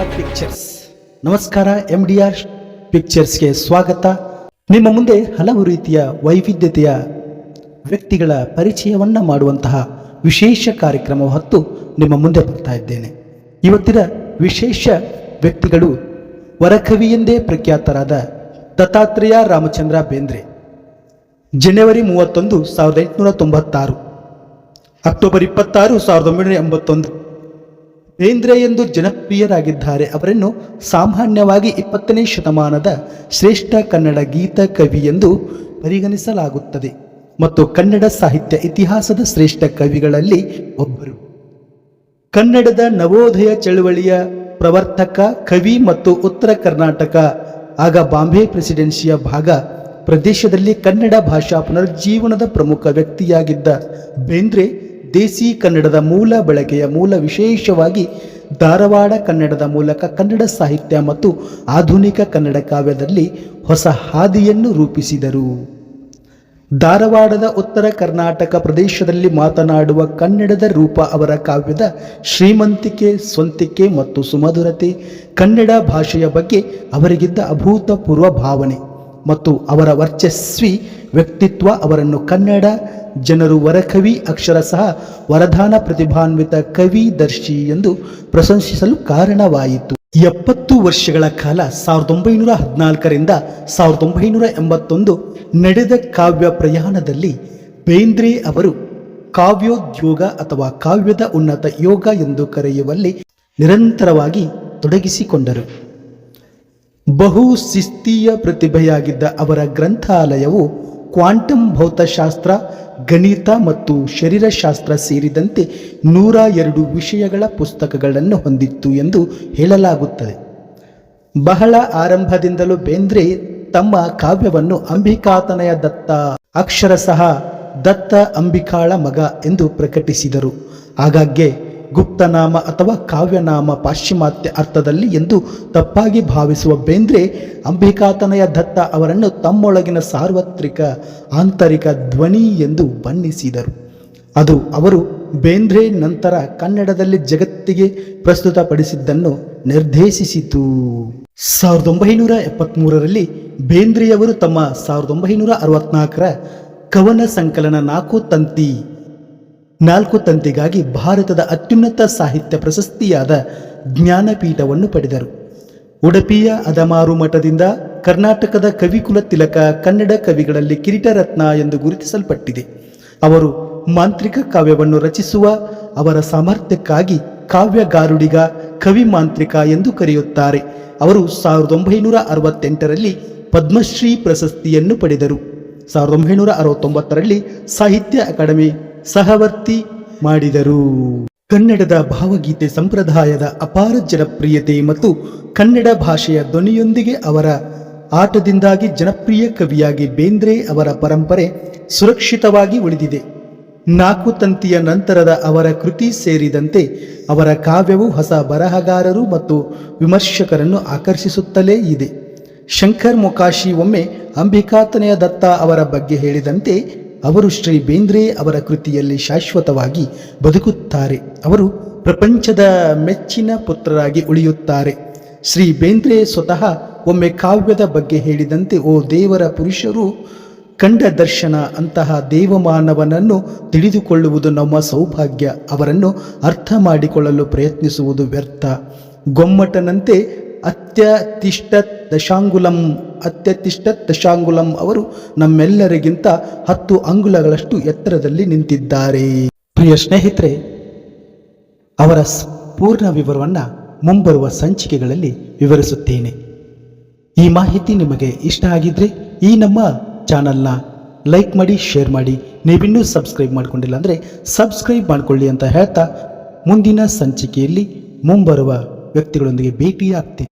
R pictures ನಮಸ್ಕಾರ M D R ಪಿಕ್ಚರ್ಸ್ಗೆ ಸ್ವಾಗತ. ನಿಮ್ಮ ಮುಂದೆ ಹಲವು ರೀತಿಯ ವೈವಿಧ್ಯತೆಯ ವ್ಯಕ್ತಿಗಳ ಪರಿಚಯವನ್ನು ಮಾಡುವಂತಹ ವಿಶೇಷ ಕಾರ್ಯಕ್ರಮ ಹೊತ್ತು ನಿಮ್ಮ ಮುಂದೆ ಬರ್ತಾ ಇದ್ದೇನೆ. ಇವತ್ತಿನ ವಿಶೇಷ ವ್ಯಕ್ತಿಗಳು ವರಕವಿ ಎಂದೇ ಪ್ರಖ್ಯಾತರಾದ ದತ್ತಾತ್ರೇಯ ರಾಮಚಂದ್ರ ಬೇಂದ್ರೆ. ಜನವರಿ ಮೂವತ್ತೊಂದು, ಸಾವಿರದ ಎಂಟುನೂರ ತೊಂಬತ್ತಾರು. ಅಕ್ಟೋಬರ್ ಇಪ್ಪತ್ತಾರು, ಸಾವಿರದ ಒಂಬೈನೂರ ಎಂಬತ್ತೊಂದು. ಬೇಂದ್ರೆ ಎಂದು ಜನಪ್ರಿಯರಾಗಿದ್ದಾರೆ ಅವರನ್ನು ಸಾಮಾನ್ಯವಾಗಿ ಇಪ್ಪತ್ತನೇ ಶತಮಾನದ ಶ್ರೇಷ್ಠ ಕನ್ನಡ ಗೀತ ಕವಿ ಎಂದು ಪರಿಗಣಿಸಲಾಗುತ್ತದೆ. ಮತ್ತು ಕನ್ನಡ ಸಾಹಿತ್ಯ ಇತಿಹಾಸದ ಶ್ರೇಷ್ಠ ಕವಿಗಳಲ್ಲಿ ಒಬ್ಬರು. ಕನ್ನಡದ ನವೋದಯ ಚಳುವಳಿಯ ಪ್ರವರ್ತಕ, ಕವಿ ಮತ್ತು ಉತ್ತರ ಕರ್ನಾಟಕ, ಆಗ ಬಾಂಬೆ ಪ್ರೆಸಿಡೆನ್ಸಿಯ ಭಾಗ, ಪ್ರದೇಶದಲ್ಲಿ ಕನ್ನಡ ಭಾಷಾ ಪುನರ್ಜೀವನದ ಪ್ರಮುಖ ವ್ಯಕ್ತಿಯಾಗಿದ್ದ ಬೇಂದ್ರೆ ದೇಸಿ ಕನ್ನಡದ ಮೂಲ ಬಳಕೆಯ ಮೂಲ ವಿಶೇಷವಾಗಿ ಧಾರವಾಡ ಕನ್ನಡದ ಮೂಲಕ ಕನ್ನಡ ಸಾಹಿತ್ಯ ಮತ್ತು ಆಧುನಿಕ ಕನ್ನಡ ಕಾವ್ಯದಲ್ಲಿ ಹೊಸ ಹಾದಿಯನ್ನು ರೂಪಿಸಿದರು. ಧಾರವಾಡದ ಉತ್ತರ ಕರ್ನಾಟಕ ಪ್ರದೇಶದಲ್ಲಿ ಮಾತನಾಡುವ ಕನ್ನಡದ ರೂಪ ಅವರ ಕಾವ್ಯದ ಶ್ರೀಮಂತಿಕೆ, ಸ್ವಂತಿಕೆ ಮತ್ತು ಸುಮಧುರತೆ ಕನ್ನಡ ಭಾಷೆಯ ಬಗ್ಗೆ ಅವರಿಗಿದ್ದ ಅಭೂತಪೂರ್ವ ಭಾವನೆ. ಮತ್ತು ಅವರ ವರ್ಚಸ್ವಿ ವ್ಯಕ್ತಿತ್ವ ಅವರನ್ನು ಕನ್ನಡ, ಜನರು ವರಕವಿ, ಅಕ್ಷರ ಸಹ ವರದಾನ ಪ್ರತಿಭಾನ್ವಿತ ಕವಿ, ದರ್ಶಿ ಎಂದು ಪ್ರಶಂಸಿಸಲು ಕಾರಣವಾಯಿತು. ಎಪ್ಪತ್ತು ವರ್ಷಗಳ ಕಾಲ ಸಾವಿರದ ಒಂಬೈನೂರ ಹದಿನಾಲ್ಕರಿಂದ ಸಾವಿರದ ಒಂಬೈನೂರ ಎಂಬತ್ತೊಂದು ನಡೆದ ಕಾವ್ಯ ಪ್ರಯಾಣದಲ್ಲಿ ಬೇಂದ್ರೆ ಅವರು ಕಾವ್ಯೋದ್ಯೋಗ ಅಥವಾ ಕಾವ್ಯದ ಉನ್ನತ ಯೋಗ ಎಂದು ಕರೆಯುವಲ್ಲಿ ನಿರಂತರವಾಗಿ ತೊಡಗಿಸಿಕೊಂಡರು. ಬಹು ಶಿಸ್ತೀಯ ಪ್ರತಿಭೆಯಾಗಿದ್ದ ಅವರ ಗ್ರಂಥಾಲಯವು ಕ್ವಾಂಟಮ್ ಭೌತಶಾಸ್ತ್ರ, ಗಣಿತ ಮತ್ತು ಶರೀರಶಾಸ್ತ್ರ ಸೇರಿದಂತೆ ನೂರ ಎರಡು ವಿಷಯಗಳ ಪುಸ್ತಕಗಳನ್ನು ಹೊಂದಿತ್ತು ಎಂದು ಹೇಳಲಾಗುತ್ತದೆ. ಬಹಳ ಆರಂಭದಿಂದಲೂ ಬೇಂದ್ರೆ ತಮ್ಮ ಕಾವ್ಯವನ್ನು ಅಂಬಿಕಾತನಯ ದತ್ತ ಅಕ್ಷರ ಸಹ ದತ್ತ ಅಂಬಿಕಾಳ ಮಗ ಎಂದು ಪ್ರಕಟಿಸಿದರು. ಆಗಾಗ್ಗೆ ಗುಪ್ತನಾಮ ಅಥವಾ ಕಾವ್ಯನಾಮ ಪಾಶ್ಚಿಮಾತ್ಯ ಅರ್ಥದಲ್ಲಿ ಎಂದು ತಪ್ಪಾಗಿ ಭಾವಿಸುವ ಬೇಂದ್ರೆ, ಅಂಬಿಕಾತನಯ ದತ್ತ ಅವರನ್ನು ತಮ್ಮೊಳಗಿನ ಸಾರ್ವತ್ರಿಕ, ಆಂತರಿಕ ಧ್ವನಿ ಎಂದು ಬಣ್ಣಿಸಿದರು. ಅದು ಅವರು ಬೇಂದ್ರೆ ನಂತರ ಕನ್ನಡದಲ್ಲಿ ಜಗತ್ತಿಗೆ ಪ್ರಸ್ತುತಪಡಿಸಿದ್ದನ್ನು ನಿರ್ದೇಶಿಸಿತು. ಸಾವಿರದ ಒಂಬೈನೂರ ಎಪ್ಪತ್ತ್ಮೂರರಲ್ಲಿ ಬೇಂದ್ರೆಯವರು ತಮ್ಮ ಸಾವಿರದ ಒಂಬೈನೂರ ಅರವತ್ನಾಲ್ಕರ ಕವನ ಸಂಕಲನ ನಾಲ್ಕು ತಂತಿ ನಾಲ್ಕು ತಂತಿಗಾಗಿ ಭಾರತದ ಅತ್ಯುನ್ನತ ಸಾಹಿತ್ಯ ಪ್ರಶಸ್ತಿಯಾದ ಜ್ಞಾನಪೀಠವನ್ನು ಪಡೆದರು. ಉಡುಪಿಯ ಅದಮಾರು ಮಠದಿಂದ ಕರ್ನಾಟಕದ ಕವಿಕುಲ ತಿಲಕ ಕನ್ನಡ ಕವಿಗಳಲ್ಲಿ ಕಿರೀಟರತ್ನ ಎಂದು ಗುರುತಿಸಲ್ಪಟ್ಟಿದೆ. ಅವರು ಮಾಂತ್ರಿಕ ಕಾವ್ಯವನ್ನು ರಚಿಸುವ ಅವರ ಸಾಮರ್ಥ್ಯಕ್ಕಾಗಿ ಕಾವ್ಯಗಾರುಡಿಗ ಕವಿ ಮಾಂತ್ರಿಕ ಎಂದು ಕರೆಯುತ್ತಾರೆ. ಅವರು ಸಾವಿರದ ಒಂಬೈನೂರ ಅರವತ್ತೆಂಟರಲ್ಲಿ ಪದ್ಮಶ್ರೀ ಪ್ರಶಸ್ತಿಯನ್ನು ಪಡೆದರು. ಸಾವಿರದ ಒಂಬೈನೂರ ಅರವತ್ತೊಂಬತ್ತರಲ್ಲಿ ಸಾಹಿತ್ಯ ಅಕಾಡೆಮಿ ಸಹವರ್ತಿ ಮಾಡಿದರು. ಕನ್ನಡದ ಭಾವಗೀತೆ ಸಂಪ್ರದಾಯದ ಅಪಾರ ಜನಪ್ರಿಯತೆ ಮತ್ತು ಕನ್ನಡ ಭಾಷೆಯ ಧ್ವನಿಯೊಂದಿಗೆ ಅವರ ಆಟದಿಂದಾಗಿ ಜನಪ್ರಿಯ ಕವಿಯಾಗಿ ಬೇಂದ್ರೆ ಅವರ ಪರಂಪರೆ ಸುರಕ್ಷಿತವಾಗಿ ಉಳಿದಿದೆ. ನಾಲ್ಕು ತಂತಿಯ ನಂತರದ ಅವರ ಕೃತಿ ಸೇರಿದಂತೆ ಅವರ ಕಾವ್ಯವು ಹೊಸ ಬರಹಗಾರರು ಮತ್ತು ವಿಮರ್ಶಕರನ್ನು ಆಕರ್ಷಿಸುತ್ತಲೇ ಇದೆ. ಶಂಕರ್ ಮೊಕಾಶಿ ಒಮ್ಮೆ ಅಂಬಿಕಾತನೆಯ ದತ್ತ ಅವರ ಬಗ್ಗೆ ಹೇಳಿದಂತೆ ಅವರು ಶ್ರೀ ಬೇಂದ್ರೆ ಅವರ ಕೃತಿಯಲ್ಲಿ ಶಾಶ್ವತವಾಗಿ ಬದುಕುತ್ತಾರೆ. ಅವರು ಪ್ರಪಂಚದ ಮೆಚ್ಚಿನ ಪುತ್ರರಾಗಿ ಉಳಿಯುತ್ತಾರೆ. ಶ್ರೀ ಬೇಂದ್ರೆ ಸ್ವತಃ ಒಮ್ಮೆ ಕಾವ್ಯದ ಬಗ್ಗೆ ಹೇಳಿದಂತೆ, ಓ ದೇವರ ಪುರುಷರು, ಕಂಡ ದರ್ಶನ ಅಂತಹ ದೇವಮಾನವನನ್ನು ತಿಳಿದುಕೊಳ್ಳುವುದು ನಮ್ಮ ಸೌಭಾಗ್ಯ. ಅವರನ್ನು ಅರ್ಥ ಮಾಡಿಕೊಳ್ಳಲು ಪ್ರಯತ್ನಿಸುವುದು ವ್ಯರ್ಥ. ಗೊಮ್ಮಟನಂತೆ ಅತ್ಯತಿಷ್ಠ ದಶಾಂಗುಲಂ ಅತ್ಯತಿಷ್ಠ ದಶಾಂಗುಲಂ ಅವರು ನಮ್ಮೆಲ್ಲರಿಗಿಂತ ಹತ್ತು ಅಂಗುಲಗಳಷ್ಟು ಎತ್ತರದಲ್ಲಿ ನಿಂತಿದ್ದಾರೆ. ಪ್ರಿಯ ಸ್ನೇಹಿತರೆ, ಅವರ ಪೂರ್ಣ ವಿವರವನ್ನು ಮುಂಬರುವ ಸಂಚಿಕೆಗಳಲ್ಲಿ ವಿವರಿಸುತ್ತೇನೆ. ಈ ಮಾಹಿತಿ ನಿಮಗೆ ಇಷ್ಟ ಆಗಿದ್ರೆ ಈ ನಮ್ಮ ಚಾನಲ್ನ ಲೈಕ್ ಮಾಡಿ, ಶೇರ್ ಮಾಡಿ. ನೀವಿನ್ನೂ ಸಬ್ಸ್ಕ್ರೈಬ್ ಮಾಡ್ಕೊಂಡಿಲ್ಲ ಅಂದರೆ ಸಬ್ಸ್ಕ್ರೈಬ್ ಮಾಡಿಕೊಳ್ಳಿ ಅಂತ ಹೇಳ್ತಾ ಮುಂದಿನ ಸಂಚಿಕೆಯಲ್ಲಿ ಮುಂಬರುವ ವ್ಯಕ್ತಿಗಳೊಂದಿಗೆ ಭೇಟಿಯಾಗ್ತೀನಿ.